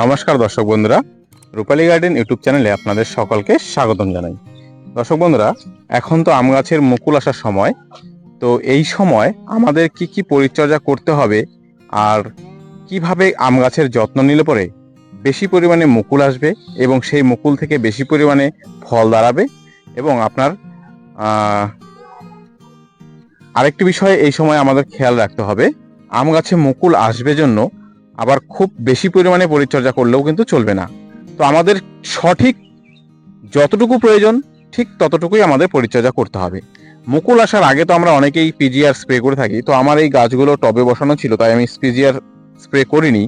নমস্কার দর্শক বন্ধুরা। রূপালী গার্ডেন ইউটিউব চ্যানেলে আপনাদের সকলকে স্বাগতম জানাই। দর্শক বন্ধুরা, এখন তো আম গাছের মুকুল আসার সময়। তো এই সময় আমাদের কি কি পরিচর্যা করতে হবে আর কীভাবে আম গাছের যত্ন নিলে পরে বেশি পরিমাণে মুকুল আসবে এবং সেই মুকুল থেকে বেশি পরিমাণে ফল দাঁড়াবে? এবং আপনার আরেকটি বিষয় এই সময় আমাদের খেয়াল রাখতে হবে। আম গাছে মুকুল আসবে জন্য আবার খুব বেশি পরিমাণে পরিচর্যা করলেও কিন্তু চলবে না। তো আমাদের সঠিক যতটুকু প্রয়োজন, ঠিক ততটুকুই আমাদের পরিচর্যা করতে হবে। মুকুল আসার আগে তো আমরা অনেকেই পিজিআর স্প্রে করে থাকি, তো আমার এই গাছগুলো টবে বসানো ছিল, তাই আমি পিজিআর স্প্রে করিনি।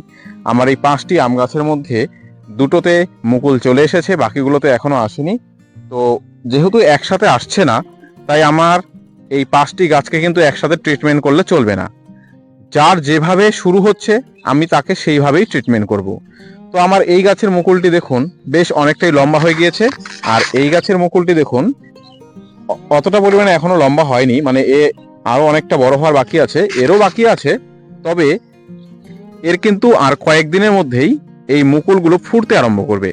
আমার এই পাঁচটি আম গাছের মধ্যে দুটোতে মুকুল চলে এসেছে, বাকিগুলোতে এখনও আসেনি। তো যেহেতু একসাথে আসছে না, তাই আমার এই পাঁচটি গাছকে কিন্তু একসাথে ট্রিটমেন্ট করলে চলবে না। যার যেভাবে শুরু হচ্ছে, আমি তাকে সেইভাবেই ট্রিটমেন্ট করব। তো আমার এই গাছের মুকুলটি দেখুন, বেশ অনেকটাই লম্বা হয়ে গিয়েছে। আর এই গাছের মুকুলটি দেখুন, অতটা পরিমাণে এখনও লম্বা হয়নি মানে এ আরও অনেকটা বড় হওয়ার বাকি আছে, এরও বাকি আছে, তবে এর কিন্তু আর কয়েকদিনের মধ্যেই এই মুকুলগুলো ফুটতে আরম্ভ করবে।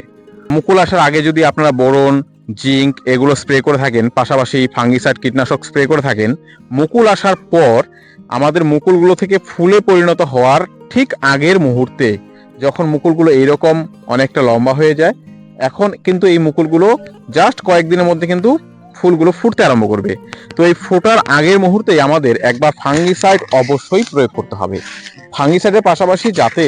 মুকুল আসার আগে যদি আপনারা বোরন, জিঙ্ক এগুলো স্প্রে করে থাকেন, পাশাপাশি ফাঙ্গিসাইড কীটনাশক স্প্রে করে থাকেন, মুকুল আসার পর আমাদের মুকুলগুলো থেকে ফুলে পরিণত হওয়ার ঠিক আগের মুহূর্তে, যখন মুকুলগুলো এইরকম অনেকটা লম্বা হয়ে যায়, এখন কিন্তু এই মুকুলগুলো জাস্ট কয়েকদিনের মধ্যে কিন্তু ফুলগুলো ফুটতে আরম্ভ করবে। তো এই ফোটার আগের মুহূর্তেই আমাদের একবার ফাঙ্গিসাইড অবশ্যই প্রয়োগ করতে হবে। ফাঙ্গিসাইডের পাশাপাশি যাতে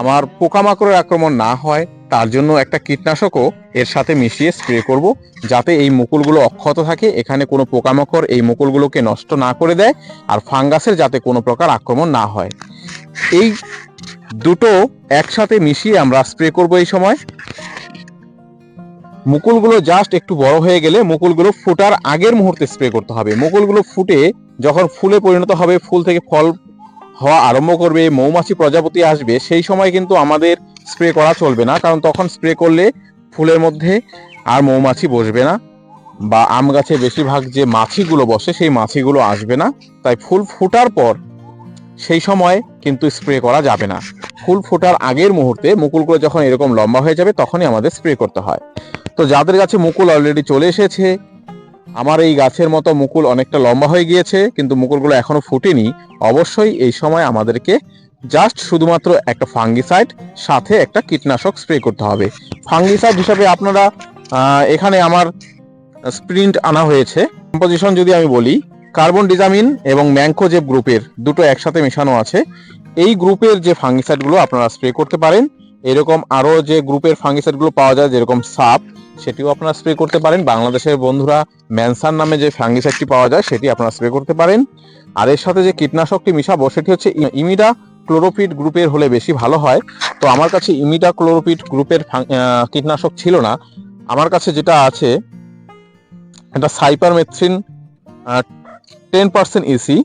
আমার পোকামাকড়ের আক্রমণ না হয় তার জন্য একটা কীটনাশকও এর সাথে মিশিয়ে স্প্রে করব যাতে এই মুকুলগুলো অক্ষত থাকে, এখানে কোনো পোকামাকড় এই মুকুলগুলোকে নষ্ট না করে দেয় আর ফাঙ্গাসের যাতে কোনো প্রকার আক্রমণ না হয়। এই দুটো একসাথে মিশিয়ে আমরা স্প্রে করব এই সময়। মুকুলগুলো জাস্ট একটু বড় হয়ে গেলে মুকুলগুলো ফোটার আগের মুহূর্তে স্প্রে করতে হবে। মুকুলগুলো ফুটে যখন ফুলে পরিণত হবে, ফুল থেকে ফল হওয়া আরম্ভ করবে, মৌমাছি প্রজাপতি আসবে, সেই সময় কিন্তু আমাদের স্প্রে করা চলবে না, কারণ তখন স্প্রে করলে ফুলের মধ্যে আর মৌমাছি বসবে না বা আম গাছে বেশিরভাগ যে মাছিগুলো বসে সেই মাছিগুলো আসবে না। তাই ফুল ফোটার পর সেই সময় কিন্তু স্প্রে করা যাবে না। ফুল ফোটার আগের মুহূর্তে মুকুলগুলো যখন এরকম লম্বা হয়ে যাবে তখনই আমাদের স্প্রে করতে হয়। তো যাদের গাছে মুকুল অলরেডি চলে এসেছে, আমার এই গাছের মতো মুকুল অনেকটা লম্বা হয়ে গিয়েছে, কিন্তু মুকুলগুলো এখনও ফুটেনি, অবশ্যই এই সময় আমাদেরকে জাস্ট শুধুমাত্র একটা ফাঙ্গিসাইড, সাথে একটা কীটনাশক স্প্রে করতে হবে। ফাঙ্গিসাইড হিসাবে আপনারা এখানে আমার স্প্রিন্ট আনা হয়েছে। কম্পোজিশন যদি আমি বলি, কার্বন ডিজামিন এবং ম্যাংকোজেব গ্রুপের দুটো একসাথে মেশানো আছে। এই গ্রুপের যে ফাঙ্গিসাইডগুলো আপনারা স্প্রে করতে পারেন, এরকম আরও যে গ্রুপের ফাঙ্গিসাইডগুলো পাওয়া যায়, যেরকম সাপ, সেটিও আপনারা স্প্রে করতে পারেন। বাংলাদেশের বন্ধুরা ম্যানসান নামে যে ফাঙ্গিসাইডটি পাওয়া যায়, সেটি আপনারা স্প্রে করতে পারেন। আর এর সাথে যে কীটনাশকটি মিশাবো, সেটি হচ্ছে ইমিডা ক্লোরোপিড গ্রুপের হলে বেশি ভালো হয়। তো আমার কাছে ইমিডা ক্লোরোপিড গ্রুপের কীটনাশক ছিল না। আমার কাছে যেটা আছে, এটা সাইপারমেথ্রিন টেন পার্সেন্ট ইসি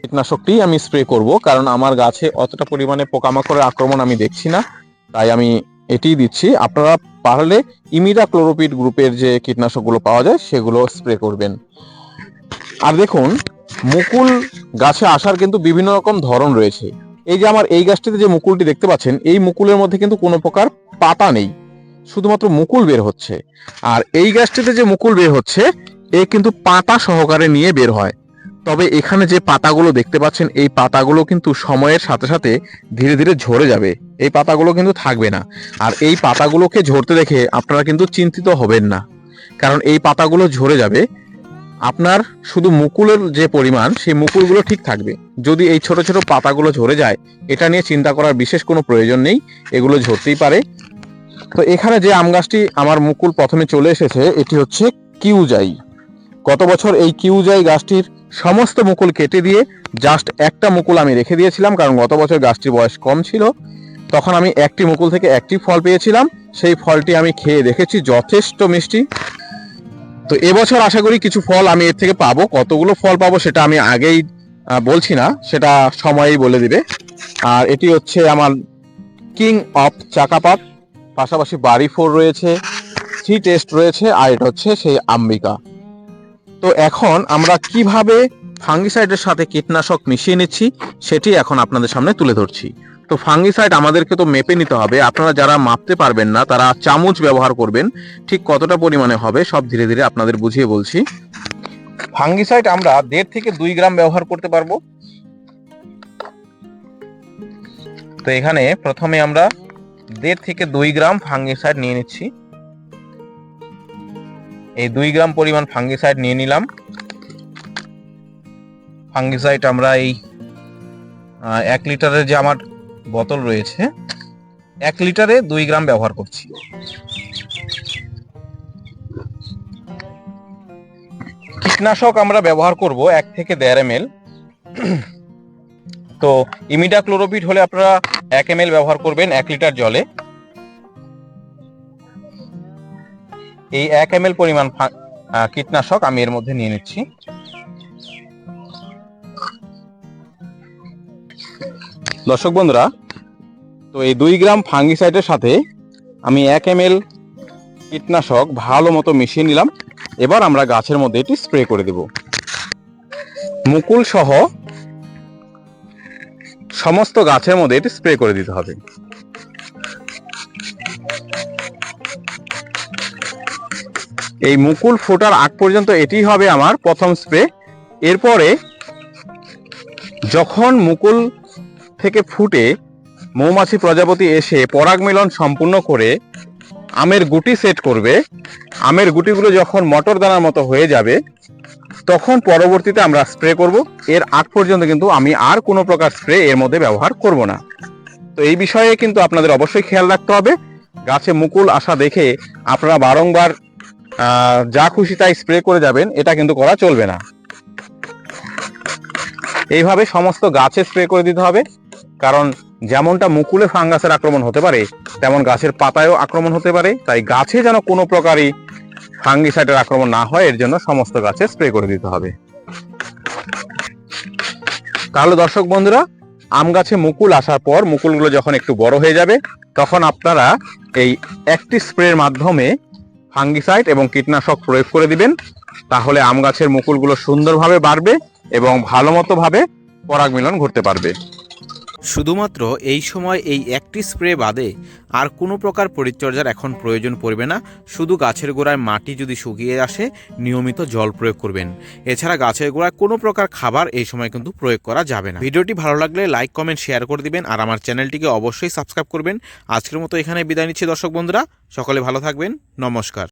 কীটনাশকটি আমি স্প্রে করব, কারণ আমার গাছে অতটা পরিমাণে পোকামাকড়ের আক্রমণ আমি দেখছি না। তাই আমি এটিই দিচ্ছি। আপনারা পারলে ইমিডা ক্লোরোপিড গ্রুপের যে কীটনাশকগুলো পাওয়া যায়, সেগুলো স্প্রে করবেন। আর দেখুন, মুকুল গাছে আসার কিন্তু বিভিন্ন রকম ধরন রয়েছে। এই যে আমার এই গাছটিতে যে মুকুলটি দেখতে পাচ্ছেন, এই মুকুলের মধ্যে কিন্তু কোনো প্রকার পাতা নেই। শুধুমাত্র মুকুল বের হচ্ছে। আর এই গাছটিতে যে মুকুল বের হচ্ছে, এ কিন্তু পাতা সহকারে নিয়ে বের হয়। তবে এখানে যে পাতাগুলো দেখতে পাচ্ছেন, এই পাতাগুলো কিন্তু সময়ের সাথে সাথে ধীরে ধীরে ঝরে যাবে। এই পাতাগুলো কিন্তু থাকবে না। আর এই পাতাগুলোকে ঝরতে দেখে আপনারা কিন্তু চিন্তিত হবেন না। কারণ এই পাতাগুলো ঝরে যাবে আপনার শুধু মুকুলের যে পরিমাণ, সেই মুকুলগুলো ঠিক থাকবে। যদি এই ছোট ছোট পাতাগুলো ঝরে যায়, এটা নিয়ে চিন্তা করার বিশেষ কোনো প্রয়োজন নেই, এগুলো ঝরতেই পারে। তো এখানে যে আম গাছটি আমার মুকুল প্রথমে চলে এসেছে, এটি হচ্ছে কিউজাই। গত বছর এই কিউজাই গাছটির সমস্ত মুকুল কেটে দিয়ে জাস্ট একটা মুকুল আমি রেখে দিয়েছিলাম, কারণ গত বছর গাছটির বয়স কম ছিল। তখন আমি একটি মুকুল থেকে একটি ফল পেয়েছিলাম। সেই ফলটি আমি খেয়ে দেখেছি, যথেষ্ট মিষ্টি। তো এবছর আশা করি কিছু ফল আমি এর থেকে পাবো। কতগুলো ফল পাবো সেটা আমি আগেই বলছি না, সেটা সময়ই বলে দিবে। আর এটি হচ্ছে আমার কিং অফ চাকাপাত পাশাপাশি বাড়ি ফোর রয়েছে সি টেস্ট রয়েছে, আর এটা হচ্ছে সেই আম্বিকা। তো এখন আমরা কীভাবে ফাঙ্গিসাইডের সাথে কীটনাশক মিশিয়ে নিচ্ছি, সেটি এখন আপনাদের সামনে তুলে ধরছি। তো ফাঙ্গিসাইড আমাদেরকে তো মেপে নিতে হবে। আপনারা যারা মাপতে পারবেন না, তারা চামচ ব্যবহার করবেন। ঠিক কতটা পরিমাণে হবে, সব ধীরে ধীরে আপনাদের বুঝিয়ে বলছি। ফাঙ্গিসাইড আমরা দেড় থেকে দুই গ্রাম ব্যবহার করতে পারব। তো এখানে প্রথমে আমরা দেড় থেকে দুই গ্রাম ফাঙ্গিসাইড নিয়ে নিচ্ছি। এই দুই গ্রাম পরিমাণ ফাঙ্গিসাইড নিয়ে নিলাম। ফাঙ্গিসাইড আমরা এই এক লিটারের যে আমার বোতল রয়েছে। এক লিটারে দুই গ্রাম ব্যবহার করছি। কীটনাশক আমরা ব্যবহার করব এক থেকে দেড় এম তো ইমিডা ক্লোরোপিড হলে আপনারা এক এম ব্যবহার করবেন এক লিটার জলে। এই এক এম পরিমাণ কীটনাশক আমি এর মধ্যে নিয়ে নিচ্ছি। দর্শক বন্ধুরা, তো এই দুই গ্রাম ফাঙ্গিসাইডের সাথে আমি এক এম এল কীটনাশক ভালো মতো মিশিয়ে নিলাম। এবার আমরা গাছের মধ্যে এটি স্প্রে করে দেব। মুকুল সহ সমস্ত গাছের মধ্যে এটি স্প্রে করে দিতে হবে। এই মুকুল ফোটার আগ পর্যন্ত এটি হবে আমার প্রথম স্প্রে। এরপরে যখন মুকুল থেকে ফুটে মৌমাছি প্রজাপতি এসে পরাগ মিলন সম্পূর্ণ করে আমের গুটি সেট করবে। আমের গুটিগুলো যখন মটর দানার মতো হয়ে যাবে, তখন পরবর্তীতে আমরা স্প্রে করব। এর আগ পর্যন্ত কিন্তু আমি আর কোনো প্রকার স্প্রে এর মধ্যে ব্যবহার করব না। তো এই বিষয়ে কিন্তু আপনাদের অবশ্যই খেয়াল রাখতে হবে। গাছে মুকুল আসা দেখে আপনারা বারংবার যা খুশি তাই স্প্রে করে যাবেন, এটা কিন্তু করা চলবে না। এইভাবে সমস্ত গাছে স্প্রে করে দিতে হবে। কারণ যেমনটা মুকুলে ফাঙ্গাসের আক্রমণ হতে পারে, তেমন গাছের পাতায়ও আক্রমণ হতে পারে। তাই গাছে যেন কোনো প্রকারই ফাঙ্গিসাইডের আক্রমণ না হয়, এর জন্য সমস্ত গাছে স্প্রে করে দিতে হবে। তাহলে দর্শক বন্ধুরা, আম গাছে মুকুল আসার পর মুকুলগুলো যখন একটু বড় হয়ে যাবে, তখন আপনারা এই একটি স্প্রের মাধ্যমে ফাঙ্গিসাইড এবং কীটনাশক প্রয়োগ করে দিবেন। তাহলে আম গাছের মুকুলগুলো সুন্দরভাবে বাড়বে এবং ভালো মতোভাবে পরাগ মিলন ঘটতে পারবে। শুধুমাত্র এই সময় এই একটি স্প্রে বাদে আর কোনো প্রকার পরিচর্যার এখন প্রয়োজন পড়বে না। শুধু গাছের গোড়ায় মাটি যদি শুকিয়ে আসে, নিয়মিত জল প্রয়োগ করবেন। এছাড়া গাছের গোড়ায় কোনো প্রকার খাবার এই সময় কিন্তু প্রয়োগ করা যাবে না। ভিডিওটি ভালো লাগলে লাইক, কমেন্ট, শেয়ার করে দিবেন আর আমার চ্যানেলটিকে অবশ্যই সাবস্ক্রাইব করবেন। আজকের মতো এখানে বিদায় নিচ্ছি দর্শক বন্ধুরা। সকলে ভালো থাকবেন। নমস্কার।